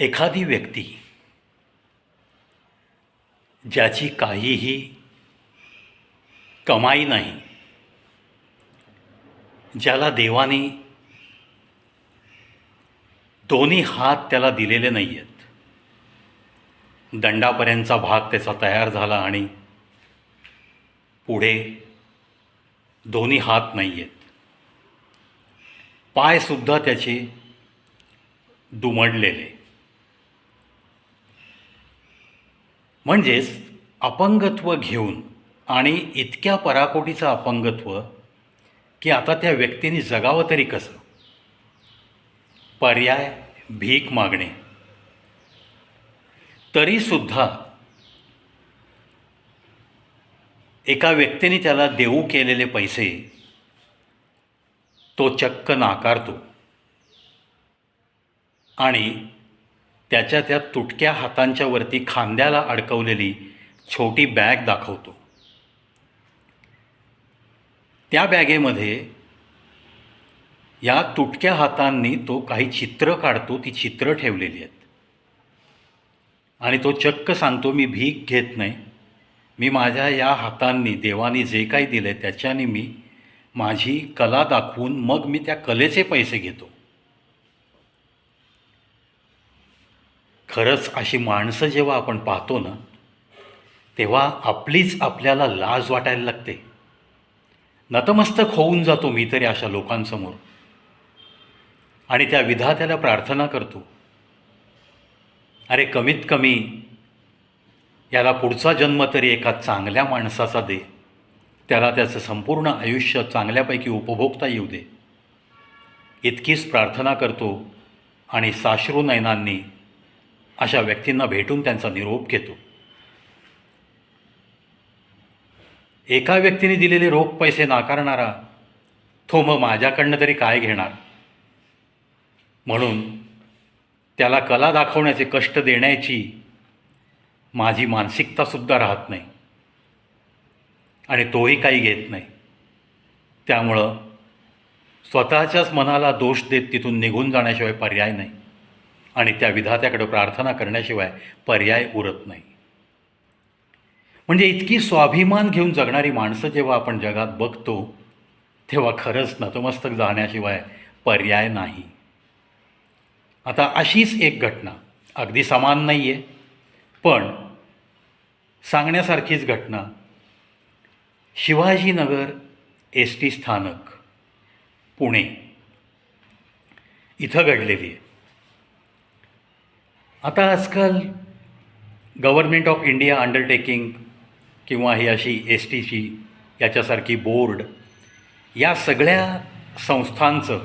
एखादी व्यक्ती ज्याची काहीही कमाई नाही ज्याला देवाने दोन्ही हात त्याला दिलेले नाही आहेत दंडापर्यंतचा भाग त्याचा तयार झाला आणि पुढे दोन्ही हात नाही आहेत पायसुद्धा त्याचे दुमडलेले. म्हणजेच अपंगत्व घेऊन आणि इतक्या पराकोटीचं अपंगत्व की आता त्या व्यक्तीने जगावं तरी कसं? पर्याय भीक मागणे. तरीसुद्धा एका व्यक्तीने त्याला देऊ केलेले पैसे तो चक्क नाकारतो. आणि त्याच्या त्या तुटक्या हातांच्या वरती खांद्याला अडकवलेली छोटी बॅग दाखवतो. त्या बॅगेमध्ये या तुटक्या हातांनी तो काही चित्र काढतो ती चित्र ठेवलेली आहेत. आणि तो चक्क सांगतो मी भीक घेत नाही. मी माझ्या या हातांनी देवाने जे काही दिले त्याच्याने मी माझी कला दाखवून मग मी त्या कलेचे पैसे घेतो. खरंच अशी माणसं जेव्हा आपण पाहतो ना तेव्हा आपलीच आपल्याला लाज वाटायला लागते. नतमस्तक होऊन जातो मी तरी अशा लोकांसमोर. आणि त्या विधात्याला प्रार्थना करतो अरे कमीत कमी याला पुढचा जन्म तरी एका चांगल्या माणसाचा दे. त्याला त्याचं संपूर्ण आयुष्य चांगल्यापैकी उपभोगता येऊ दे. इतकीच प्रार्थना करतो आणि साश्रू नयनांनी अशा व्यक्तींना भेटून त्यांचा निरोप घेतो. एका व्यक्तीने दिलेले रोख पैसे नाकारणारा तो मग माझ्याकडनं तरी काय घेणार? म्हणून त्याला कला दाखवण्याचे कष्ट देण्याची माझी मानसिकतासुद्धा राहत नाही. आणि तोही काही घेत नाही. त्यामुळं स्वतःच्याच मनाला दोष देत तिथून निघून जाण्याशिवाय पर्याय नाही. आणि त्या विधात्याकडे प्रार्थना करण्याशिवाय पर्याय उरत नाही. म्हणजे इतकी स्वाभिमान घेऊन जगणारी माणसं जेव्हा आपण जगात बघतो तेव्हा खरंच नतमस्तक जाण्याशिवाय पर्याय नाही. आता अशीच एक घटना अगदी समान नाही आहे पण सांगण्यासारखीच घटना शिवाजीनगर एस टी स्थानक पुणे इथं घडलेली आहे. आता आजकाल गव्हर्मेंट ऑफ इंडिया अंडरटेकिंग किंवा ही अशी एस टीची याच्यासारखी बोर्ड या सगळ्या संस्थांचं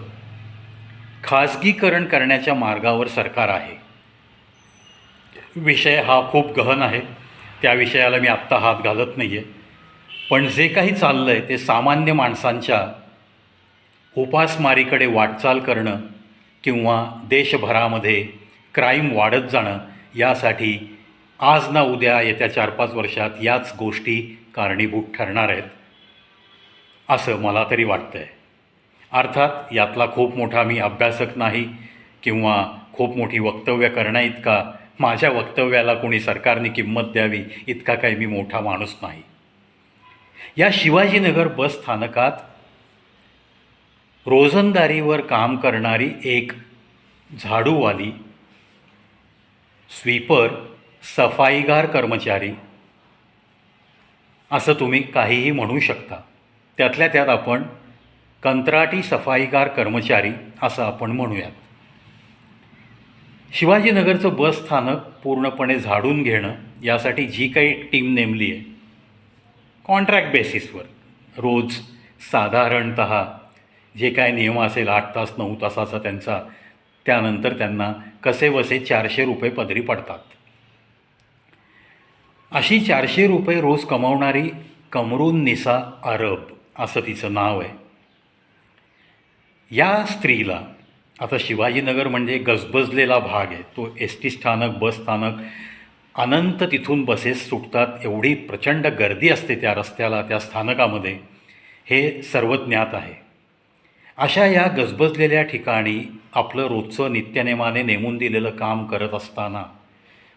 खाजगीकरण करण्याच्या मार्गावर सरकार आहे. विषय हा खूप गहन आहे. त्या विषयाला मी आत्ता हात घालत नाही आहे पण जे काही चाललं आहे ते सामान्य माणसांच्या उपासमारीकडे वाटचाल करणं किंवा देशभरामध्ये क्राईम वाढत जाणं यासाठी आज ना उद्या येत्या चार पाच वर्षात याच गोष्टी कारणीभूत ठरणार आहेत. असं मला तरी वाटतं आहे अर्थात यातला खूप मोठा मी अभ्यासक नाही किंवा खूप मोठी वक्तव्य करण्याइतका माझ्या वक्तव्याला कोणी सरकारने किंमत द्यावी इतका काही मी मोठा माणूस नाही. या शिवाजीनगर बस स्थानकात रोजंदारीवर काम करणारी एक झाडूवाली स्वीपर सफाईगार कर्मचारी. असं तुम्ही काहीही म्हणू शकता. त्यातल्या त्यात आपण कंत्राटी सफाईगार कर्मचारी असं आपण म्हणूयात. शिवाजीनगरचं बस स्थानक पूर्णपणे झाडून घेणं यासाठी जी काही टीम नेमली आहे. कॉन्ट्रॅक्ट बेसिसवर. रोज साधारणत जे काय नियम असेल आठ तास नऊ तासाचा त्यांचा त्यानंतर त्यांना कसे वसे चारशे रुपये पदरी पडतात. अशी चारशे रुपये रोज कमावणारी कमरून निसा अरब असं तिचं नाव आहे. या स्त्रीला आता शिवाजीनगर म्हणजे गजबजलेला भाग आहे तो एस टी स्थानक बस स्थानक अनंत तिथून बसेस सुटतात एवढी प्रचंड गर्दी असते त्या रस्त्याला त्या स्थानकामध्ये हे सर्व ज्ञात आहे. अशा या गजबजलेल्या ठिकाणी आपलं रोजचं नित्यनेमाने नेमून दिलेलं काम करत असताना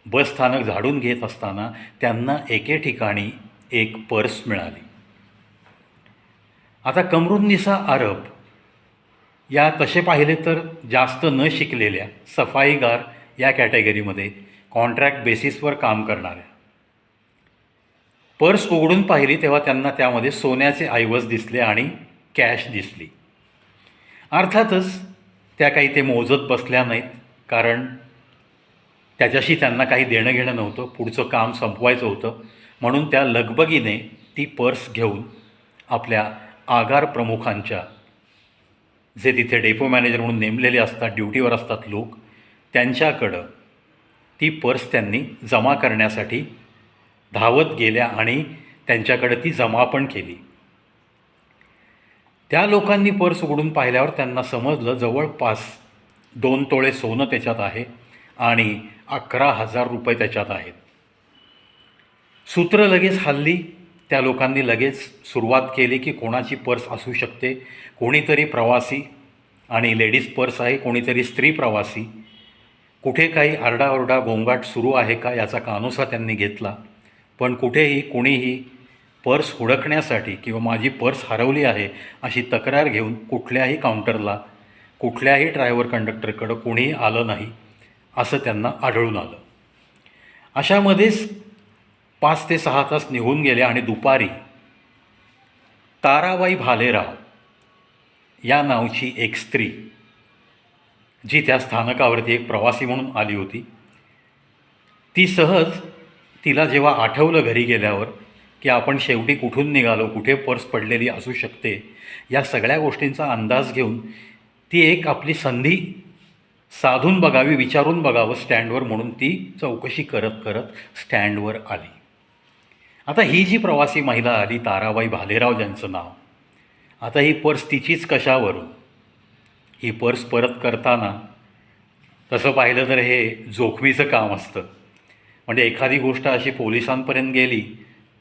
बसस्थानक झाडून घेत असताना त्यांना एके ठिकाणी एक पर्स मिळाली. आता कमरुन्निसा अरब या तसे पाहिले तर जास्त न शिकलेल्या सफाईगार या कॅटेगरीमध्ये कॉन्ट्रॅक्ट बेसिसवर काम करणाऱ्या. पर्स उघडून पाहिली तेव्हा त्यांना त्यामध्ये सोन्याचे ऐवज दिसले आणि कॅश दिसली. अर्थातच त्या काही ते मोजत बसल्या नाहीत कारण त्याच्याशी त्यांना काही देणं घेणं नव्हतं पुढचं काम संपवायचं होतं. म्हणून त्या लगबगीने ती पर्स घेऊन आपल्या आगार प्रमुखांच्या जे तिथे डेपो मॅनेजर म्हणून नेमलेले असतात ड्युटीवर असतात लोक त्यांच्याकडं ती पर्स त्यांनी जमा करण्यासाठी धावत गेल्या आणि त्यांच्याकडे ती जमा पण केली. त्या लोकांनी पर्स उघडून पाहिल्यावर त्यांना समजलं जवळपास दोन तोळे सोनं त्याच्यात आहे आणि अकरा हजार रुपये त्याच्यात आहेत. सूत्र लगेच हल्ली त्या लोकांनी लगेच सुरुवात केली की कोणाची पर्स असू शकते कोणीतरी प्रवासी आणि लेडीज पर्स आहे कोणीतरी स्त्री प्रवासी. कुठे काही आरडाओरडा गोंगाट सुरू आहे का याचा कानोसा त्यांनी घेतला पण कुठेही कोणीही पर्स हुडकण्यासाठी किंवा माझी पर्स हरवली आहे अशी तक्रार घेऊन कुठल्याही काउंटरला कुठल्याही ड्रायव्हर कंडक्टरकडं कोणीही आलं नाही असं त्यांना आढळून आलं. अशामध्येच पाच ते सहा तास निघून गेले आणि दुपारी ताराबाई भालेराव या नावची एक स्त्री जी त्या स्थानकावरती एक प्रवासी म्हणून आली होती ती सहज तिला जेव्हा आठवलं घरी गेल्यावर की आपण शेवटी कुठून निघालो कुठे पर्स पडलेली असू शकते या सगळ्या गोष्टींचा अंदाज घेऊन ती एक आपली संधी साधून बघावी विचारून बघावं स्टँडवर म्हणून ती चौकशी करत करत स्टँडवर आली. आता ही जी प्रवासी महिला आली ताराबाई भालेराव ज्यांचं नाव आता ही पर्स तिचीच कशावरून? ही पर्स परत करताना तसं पाहिलं तर हे जोखमीचं काम असतं. म्हणजे एखादी गोष्ट अशी पोलिसांपर्यंत गेली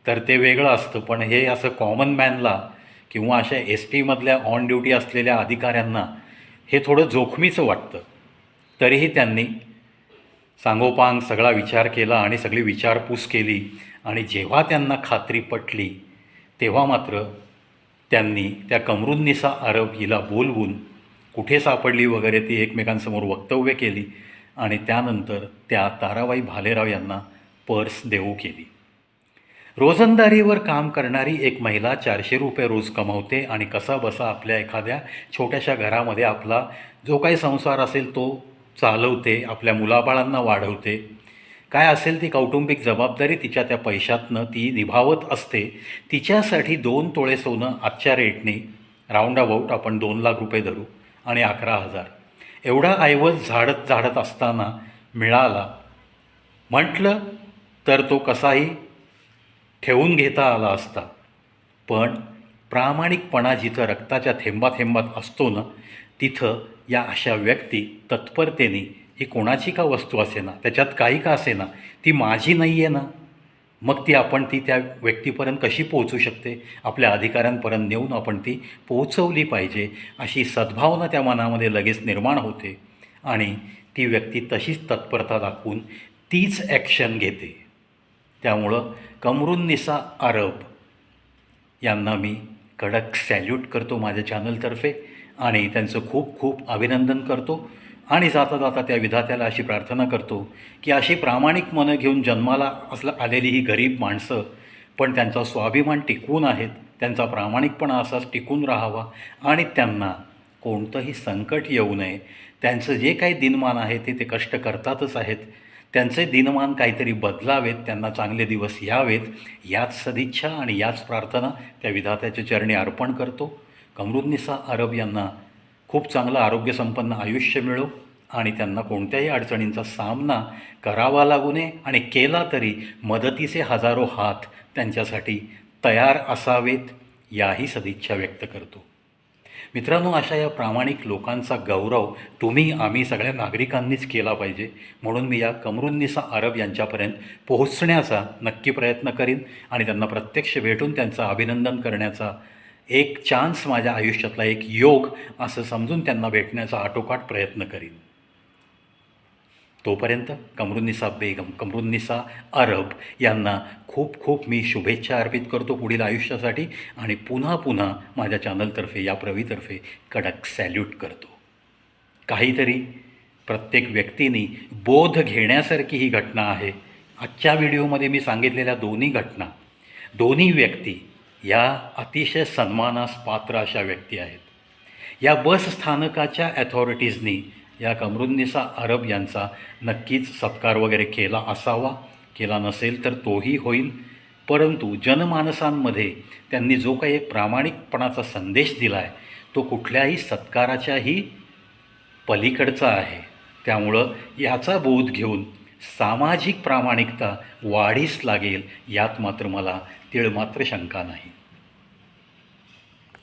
तर ते वेगळं असतं. पण हे असं कॉमन मॅनला किंवा अशा एस टीमधल्या ऑन ड्युटी असलेल्या अधिकाऱ्यांना हे थोडं जोखमीचं वाटतं. तरीही त्यांनी सांगोपांग सगळा विचार केला आणि सगळी विचारपूस केली आणि जेव्हा त्यांना खात्री पटली तेव्हा मात्र त्यांनी त्या कमरुन्निसा अरब हिला बोलवून कुठे सापडली वगैरे ती एकमेकांसमोर वक्तव्य केली आणि त्यानंतर त्या ताराबाई भालेराव यांना पर्स देऊ केली. रोजंदारीवर काम करणारी एक महिला चारशे रुपये रोज कमवते आणि कसा बसा आपल्या एखाद्या छोट्याशा घरामध्ये आपला जो काही संसार असेल तो चालवते आपल्या मुलाबाळांना वाढवते. काय असेल ती कौटुंबिक जबाबदारी तिच्या त्या पैशातनं ती निभावत असते. तिच्यासाठी दोन तोळे सोनं आजच्या रेटने राऊंड अबाऊट आपण दोन लाख रुपये धरू आणि अकरा हजार. एवढा ऐवज झाडत झाडत असताना मिळाला. म्हटलं तर तो कसाही ठेवून घेता आला असता. पण प्रामाणिकपणा जिथं रक्ताच्या थेंबाथेंबात असतो ना तिथं या अशा व्यक्ती तत्परतेने ही कोणाची का वस्तू असे ना त्याच्यात काही का असे ना ती माझी नाही आहे ना? मग ती आपण ती त्या व्यक्तीपर्यंत कशी पोहोचू शकते? आपल्या अधिकाऱ्यांपर्यंत नेऊन आपण ती पोहोचवली पाहिजे अशी सद्भावना त्या मनामध्ये लगेच निर्माण होते आणि ती व्यक्ती तशीच तत्परता दाखवून तीच ॲक्शन घेते. त्यामुळं कमरुन्निसा अरब यांना मी कडक सॅल्यूट करतो माझ्या चॅनलतर्फे आणि त्यांचं खूप खूप अभिनंदन करतो. आणि जाता जाता त्या विधात्याला अशी प्रार्थना करतो की अशी प्रामाणिक मनं घेऊन जन्माला असलं आलेली ही गरीब माणसं पण त्यांचा स्वाभिमान टिकवून आहेत त्यांचा प्रामाणिकपणा असाच टिकून राहावा आणि त्यांना कोणतंही संकट येऊ नये. त्यांचं जे काही दिनमान आहे ते ते कष्ट करतातच आहेत. त्यांचे दिनमान काहीतरी बदलावेत त्यांना चांगले दिवस यावेत याच सदिच्छा आणि याच प्रार्थना त्या विधात्याच्या चरणी अर्पण करतो. कमरुद्निसा अरब यांना खूप चांगलं आरोग्यसंपन्न आयुष्य मिळो आणि त्यांना कोणत्याही अडचणींचा सामना करावा लागू नये आणि केला तरी मदतीचे हजारो हात त्यांच्यासाठी तयार असावेत याही सदिच्छा व्यक्त करतो. मित्रांनो अशा या प्रामाणिक लोकांचा गौरव तुम्ही आम्ही सगळ्या नागरिकांनीच केला पाहिजे. म्हणून मी या कमरुन्निसा अरब यांच्यापर्यंत पोहोचण्याचा नक्की प्रयत्न करीन आणि त्यांना प्रत्यक्ष भेटून त्यांचं अभिनंदन करण्याचा एक चान्स माझ्या आयुष्यातला एक योग असं समजून त्यांना भेटण्याचा आटोकाट प्रयत्न करीन. तोपर्यंत कमरुन्निसा बेगम कमरुन्निसा अरब यांना खूप खूप मी शुभेच्छा अर्पित करतो पुढील आयुष्यासाठी आणि पुन्हा पुन्हा माझ्या चॅनलतर्फे या प्रवीतर्फे कडक सॅल्यूट करतो. काहीतरी प्रत्येक व्यक्तीने बोध घेण्यासारखी ही घटना आहे. आजच्या व्हिडिओमध्ये मी सांगितलेल्या दोन्ही घटना दोन्ही व्यक्ती या अतिशय सन्मानास पात्र अशा व्यक्ती आहेत. या बस स्थानकाच्या ॲथॉरिटीजनी या कमरुन्निसा अरब यांचा नक्कीच सत्कार वगैरे केला असावा केला नसेल तर तोही होईल. परंतु जनमानसांमध्ये त्यांनी जो काही एक प्रामाणिकपणाचा संदेश दिला आहे तो कुठल्याही सत्काराच्याही पलीकडचा आहे. त्यामुळं याचा बोध घेऊन सामाजिक प्रामाणिकता वाढीस लागेल यात मात्र मला तिळमात्र शंका नाही.